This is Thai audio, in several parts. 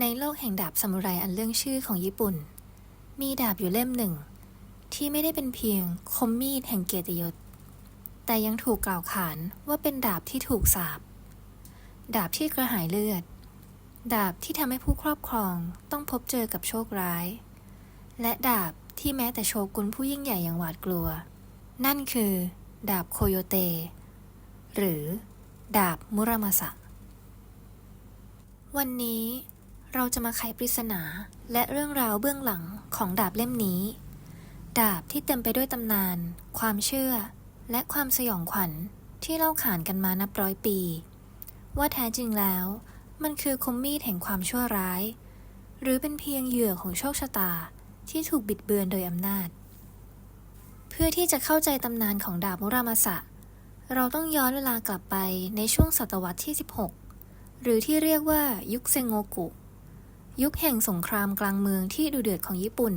ในโลกแห่งดาบซามูไรอันเรื่องชื่อของญี่ปุ่น มีดาบอยู่เล่มหนึ่ง ที่ไม่ได้เป็นเพียงคมมีดแห่งเกียรติยศ แต่ยังถูกกล่าวขานว่าเป็นดาบที่ถูกสาบ ดาบที่กระหายเลือด ดาบที่ทำให้ผู้ครอบครองต้องพบเจอกับโชคร้าย และดาบที่แม้แต่โชกุนผู้ยิ่งใหญ่อยังหวาดกลัว นั่นคือ ดาบโคโยเต หรือ ดาบมุรามาสะ วันนี้ เราจะมาไขปริศนาและเรื่องราวเบื้องหลังของดาบเล่มนี้ ดาบที่เต็มไปด้วยตำนาน ความเชื่อ และความสยองขวัญที่เล่าขานกันมานับร้อยปี ว่าแท้จริงแล้ว มันคือคมมีดแห่งความชั่วร้าย หรือเป็นเพียงเหยื่อของโชคชะตาที่ถูกบิดเบือนโดยอำนาจ เพื่อที่จะเข้าใจตำนานของดาบมุรามาสะ เราต้องย้อนเวลากลับไปในช่วงศตวรรษที่ 16 หรือที่เรียกว่ายุคเซงโงกุ ยุคแห่งสงครามกลางเมืองที่ดุเดือดของญี่ปุ่น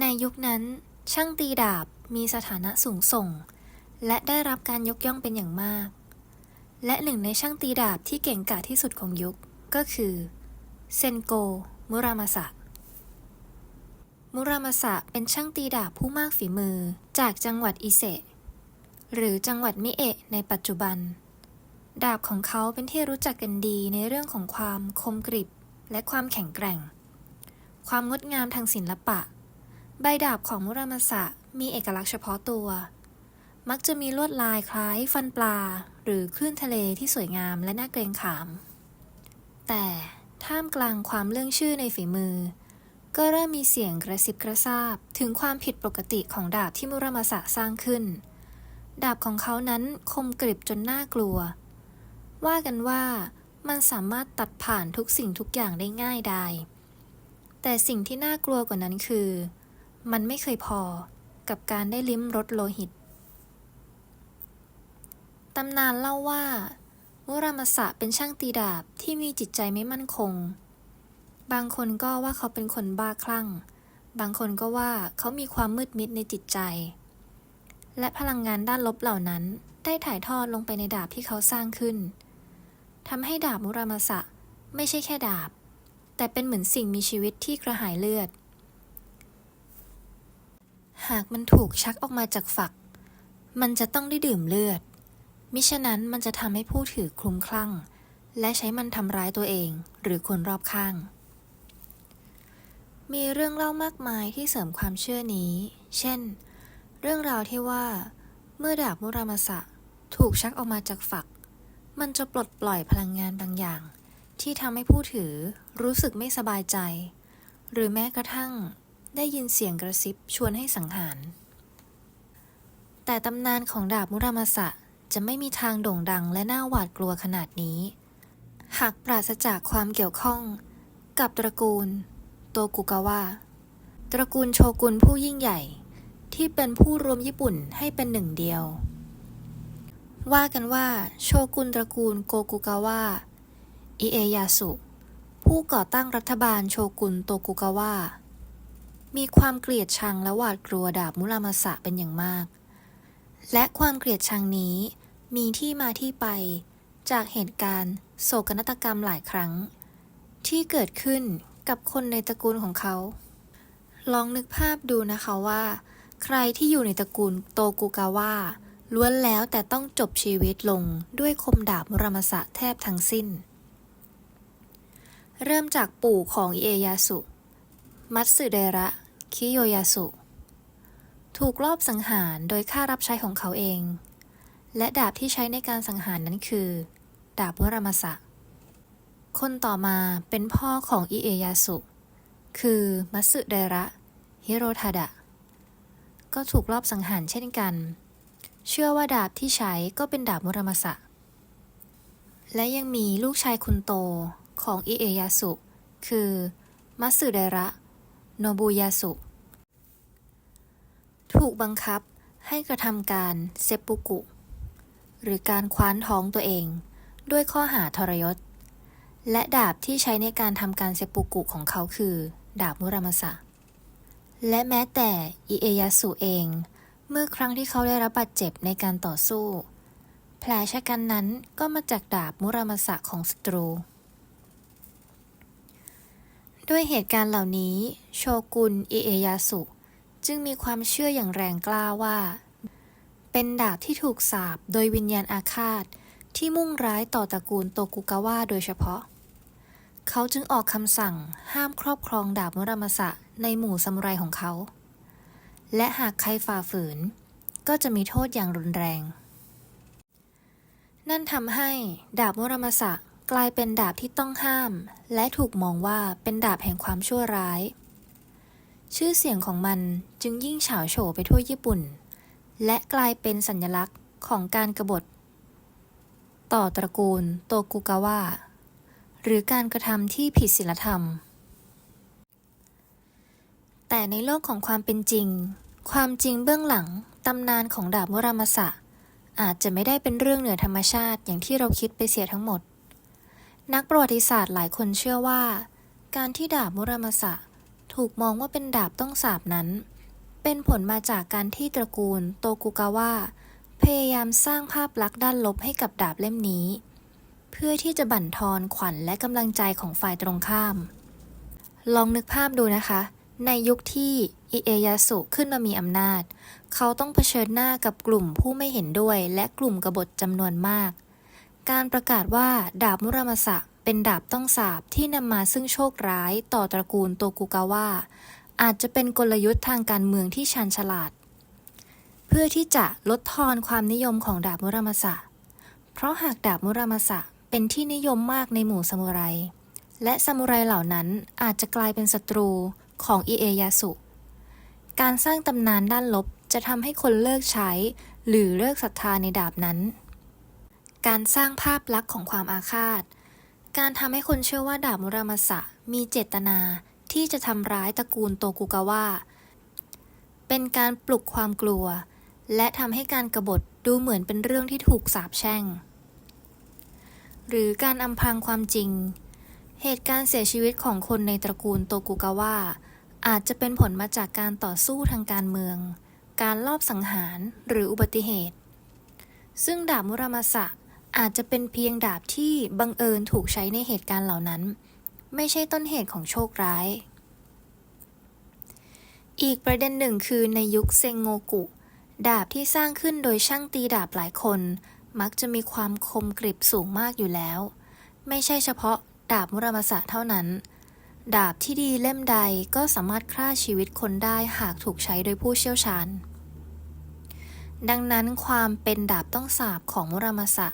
ในยุคนั้น ช่างตีดาบมีสถานะสูงส่ง และได้รับการยกย่องเป็นอย่างมาก และหนึ่งในช่างตีดาบที่เก่งกาจที่สุดของยุคก็คือเซนโก มุรามาสะ มุรามาสะเป็นช่างตีดาบผู้มากฝีมือจากจังหวัดอิเซะหรือจังหวัดมิเอะในปัจจุบัน ดาบของเขาเป็นที่รู้จักกันดีในเรื่องของความคมกริบ และความแข็งแกร่ง ความงดงามทางศิลปะ ใบดาบของมุรามาสะมีเอกลักษณ์เฉพาะตัว มักจะมีลวดลายคล้ายฟันปลา หรือคลื่นทะเลที่สวยงามและน่าเกรงขาม แต่ท่ามกลางความเรื่องชื่อในฝีมือ ก็เริ่มมีเสียงกระซิบกระซาบ ถึงความผิดปกติของดาบที่มุรามาสะสร้างขึ้น ดาบของเขานั้นคมกริบจนน่ากลัว ว่ากันว่า มันสามารถตัดผ่านทุกสิ่งทุกอย่างได้ง่ายดายแต่สิ่งที่น่ากลัวกว่านั้นคือ มันไม่เคยพอกับการได้ลิ้มรสโลหิต ตำนานเล่าว่ามุรามาสะเป็นช่างตีดาบที่มีจิตใจไม่มั่นคง บางคนก็ว่าเขาเป็นคนบ้าคลั่ง บางคนก็ว่าเขามีความมืดมิดในจิตใจ และพลังงานด้านลบเหล่านั้นได้ถ่ายทอดลงไปในดาบที่เขาสร้างขึ้น ทำให้ดาบมุรามาสะ ไม่ใช่แค่ดาบ แต่เป็นเหมือนสิ่งมีชีวิตที่กระหายเลือด หากมันถูกชักออกมาจากฝัก มันจะต้องได้ดื่มเลือด มิฉะนั้นมันจะทำให้ผู้ถือคลุมคลั่ง และใช้มันทำร้ายตัวเองหรือคนรอบข้าง มีเรื่องเล่ามากมายที่เสริมความเชื่อนี้ เช่น เรื่องราวที่ว่า เมื่อดาบมุรามาสะถูกชักออกมาจากฝัก มันจะปลดปล่อยพลังงานบางอย่าง ที่ทำให้ผู้ถือรู้สึกไม่สบายใจ หรือแม้กระทั่งได้ยินเสียงกระซิบชวนให้สังหาร แต่ตำนานของดาบมุรามาสะจะไม่มีทางโด่งดังและน่าหวาดกลัวขนาดนี้ หากปราศจากความเกี่ยวข้อง กับตระกูล โตกุกาวะตระกูลโชกุนผู้ยิ่งใหญ่ ที่เป็นผู้รวมญี่ปุ่นให้เป็นหนึ่งเดียว ว่ากันว่าโชกุนตระกูลโกกุกาวะ อิเอยาสุ ผู้ก่อตั้งรัฐบาลโชกุนโตกุกาวะ มีความเกลียดชังและหวาดกลัวดาบมุรามาสะเป็นอย่างมาก และความเกลียดชังนี้มีที่มาที่ไปจากเหตุการณ์โศกนาฏกรรมหลายครั้ง ที่เกิดขึ้นกับคนในตระกูลของเขา ลองนึกภาพดูนะคะว่า ใครที่อยู่ในตระกูลโตกุกาวะ ล้วนแล้วแต่ต้องจบชีวิตลงด้วยคมดาบมุรมาสะแทบทั้งสิ้น เริ่มจากปู่ของอิเอยาสุ มัตสึเดระ คิโยยาสุ ถูกลอบสังหารโดยข้ารับใช้ของเขาเอง และดาบที่ใช้ในการสังหารนั้นคือ ดาบมุรมาสะ คนต่อมาเป็นพ่อของอิเอยาสุ คือมัตสึเดระ ฮิโรทาดะ ก็ถูกลอบสังหารเช่นกัน เชื่อว่าดาบที่ใช้ก็เป็นดาบมุรามสะ และยังมีลูกชายคนโตของอิเอยาสุ คือมัตสึเดระ โนบุยาสุ ถูกบังคับให้กระทำการเซปุกุ หรือการคว้านท้องตัวเอง ด้วยข้อหาทรยศ และดาบที่ใช้ในการทำการเซปุกุของเขาคือ ดาบมุรามสะ และแม้แต่อิเอยาสุเอง เมื่อครั้งที่เขาได้รับบาดเจ็บในการต่อสู้ แผลชะกันนั้นก็มาจากดาบมุรามาสะของศัตรู ด้วยเหตุการณ์เหล่านี้ โชกุนอิเอยาสุ จึงมีความเชื่ออย่างแรงกล้าว่า เป็นดาบที่ถูกสาปโดยวิญญาณอาฆาตที่มุ่งร้ายต่อตระกูลโตกุกาวะโดยเฉพาะ เขาจึงออกคำสั่งห้ามครอบครองดาบมุรามะสะในหมู่ซามูไรของเขา และหากใครฝ่าฝืน ก็จะมีโทษอย่างรุนแรง นั่นทำให้ดาบมุรมะสะกลายเป็นดาบที่ต้องห้าม และถูกมองว่าเป็นดาบแห่งความชั่วร้าย ชื่อเสียงของมันจึงยิ่งเฉาโฉไปทั่วญี่ปุ่น และกลายเป็นสัญลักษณ์ของการกบฏ ต่อตระกูลโตกุกาวะหรือการกระทำที่ผิดศีลธรรม แต่ในโลกของความเป็นจริง ความจริงเบื้องหลังตำนานของดาบมุรามะสะ อาจจะไม่ได้เป็นเรื่องเหนือธรรมชาติอย่างที่เราคิดไปเสียทั้งหมด นักประวัติศาสตร์หลายคนเชื่อว่า การที่ดาบมุรามะสะ ถูกมองว่าเป็นดาบต้องสาบนั้น เป็นผลมาจากการที่ตระกูลโตกุกาวะพยายามสร้างภาพลักษณ์ด้านลบให้กับดาบเล่มนี้ เพื่อที่จะบั่นทอนขวัญและกำลังใจของฝ่ายตรงข้าม ลองนึกภาพดูนะคะ ในยุคที่อิเอยาสุขึ้นมามีอำนาจ เขาต้องเผชิญหน้ากับกลุ่มผู้ไม่เห็นด้วยและกลุ่มกบฏจำนวนมาก การประกาศว่าดาบมุรามะสะเป็นดาบต้องสาบที่นำมาซึ่งโชคร้ายต่อตระกูลโตกุกาวะอาจจะเป็นกลยุทธ์ทางการเมืองที่ชาญฉลาด เพื่อที่จะลดทอนความนิยมของดาบมุรามะสะ เพราะหากดาบมุรามะสะเป็นที่นิยมมากในหมู่ซามูไร และซามูไรเหล่านั้นอาจจะกลายเป็นศัตรู ของอิเอยาสุ การสร้างตำนานด้านลบจะทำให้คนเลิกใช้ หรือเลิกศรัทธาในดาบนั้น การสร้างภาพลักษณ์ของความอาฆาต การทำให้คนเชื่อว่าดาบมุรามะสะมีเจตนาที่จะทำร้ายตระกูลโตกุกาวะ เป็นการปลุกความกลัว และทำให้การกบฏดูเหมือนเป็นเรื่องที่ถูกสาปแช่ง หรือการอำพรางความจริง เหตุการณ์เสียชีวิตของคนในตระกูลโตกุกาวะ อาจจะเป็นผลมาจากการต่อสู้ทางการเมือง การลอบสังหารหรืออุบัติเหตุ ซึ่งดาบมุรามะสะอาจจะเป็นเพียงดาบที่บังเอิญถูกใช้ในเหตุการณ์เหล่านั้น ไม่ใช่ต้นเหตุของโชคร้าย อีกประเด็นหนึ่งคือในยุคเซงโงกุ ดาบที่สร้างขึ้นโดยช่างตีดาบหลายคน มักจะมีความคมกริบสูงมากอยู่แล้ว ไม่ใช่เฉพาะดาบมุรามะสะเท่านั้น ดาบที่ดีเล่มใดก็สามารถฆ่าชีวิตคนได้หากถูกใช้โดยผู้เชี่ยวชาญ ดังนั้นความเป็นดาบต้องสาบของมุรามะสะ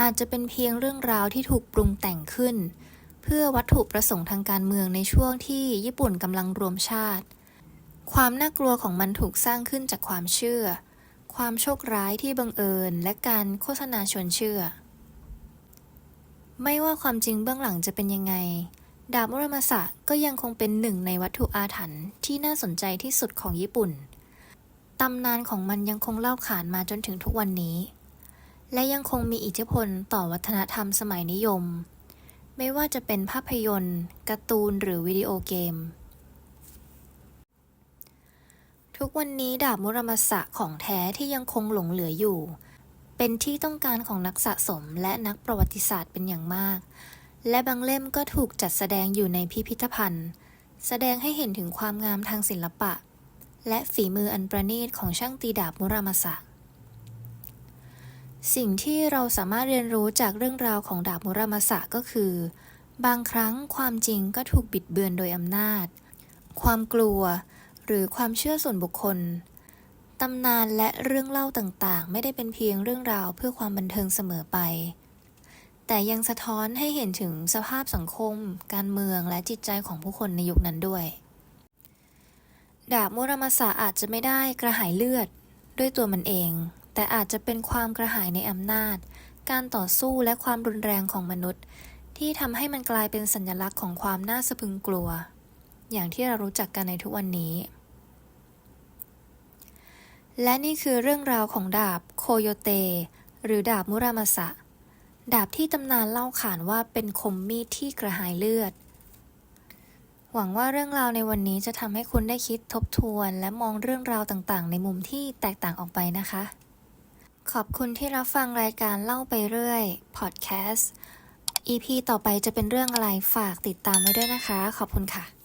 อาจจะเป็นเพียงเรื่องราวที่ถูกปรุงแต่งขึ้น เพื่อวัตถุประสงค์ทางการเมืองในช่วงที่ญี่ปุ่นกำลังรวมชาติ ความน่ากลัวของมันถูกสร้างขึ้นจากความเชื่อ ความโชคร้ายที่บังเอิญ และการโฆษณาชวนเชื่อ ไม่ว่าความจริงเบื้องหลังจะเป็นยังไง ดาบมุรามะสะก็ยังคงเป็นหนึ่งในวัตถุอาถรรพ์ที่น่าสนใจที่สุดของญี่ปุ่น ตำนานของมันยังคงเล่าขานมาจนถึงทุกวันนี้ และยังคงมีอิทธิพลต่อวัฒนธรรมสมัยนิยม ไม่ว่าจะเป็นภาพยนตร์การ์ตูนหรือวิดีโอเกม ทุกวันนี้ดาบมุรามะสะของแท้ที่ยังคงหลงเหลืออยู่ เป็นที่ต้องการของนักสะสมและนักประวัติศาสตร์เป็นอย่างมาก และบางเล่มก็ถูกจัดแสดงอยู่ในพิพิธภัณฑ์ แสดงให้เห็นถึงความงามทางศิลปะ และฝีมืออันประณีตของช่างตีดาบมุรามะสะสิ่งที่เราสามารถเรียนรู้จากเรื่องราวของดาบมุรามะสะก็คือ บางครั้งความจริงก็ถูกบิดเบือนโดยอำนาจ ความกลัว หรือความเชื่อส่วนบุคคลตำนานและเรื่องเล่าต่างๆ ไม่ได้เป็นเพียงเรื่องราวเพื่อความบันเทิงเสมอไป แต่ยังสะท้อนให้เห็นถึงสภาพสังคม การเมืองและจิตใจของผู้คนในยุคนั้นด้วย ดาบมุรามะสะอาจจะไม่ได้กระหายเลือดด้วยตัวมันเอง แต่อาจจะเป็นความกระหายในอำนาจ การต่อสู้และความรุนแรงของมนุษย์ ที่ทำให้มันกลายเป็นสัญลักษณ์ของความน่าสะพึงกลัว อย่างที่เรารู้จักกันในทุกวันนี้ และนี่คือเรื่องราวของดาบโคโยเต หรือดาบมุรามะสะ ดาบที่ตำนานเล่าขานว่าเป็นคมมีดที่กระหายเลือด หวังว่าเรื่องราวในวันนี้จะทำให้คุณได้คิดทบทวน และมองเรื่องราวต่างๆ ในมุมที่แตกต่างออกไปนะคะ ขอบคุณที่รับฟังรายการเล่าไปเรื่อยพอดแคสต์ EP ต่อไปจะเป็นเรื่องอะไรฝากติดตามไว้ด้วยนะคะ ขอบคุณค่ะ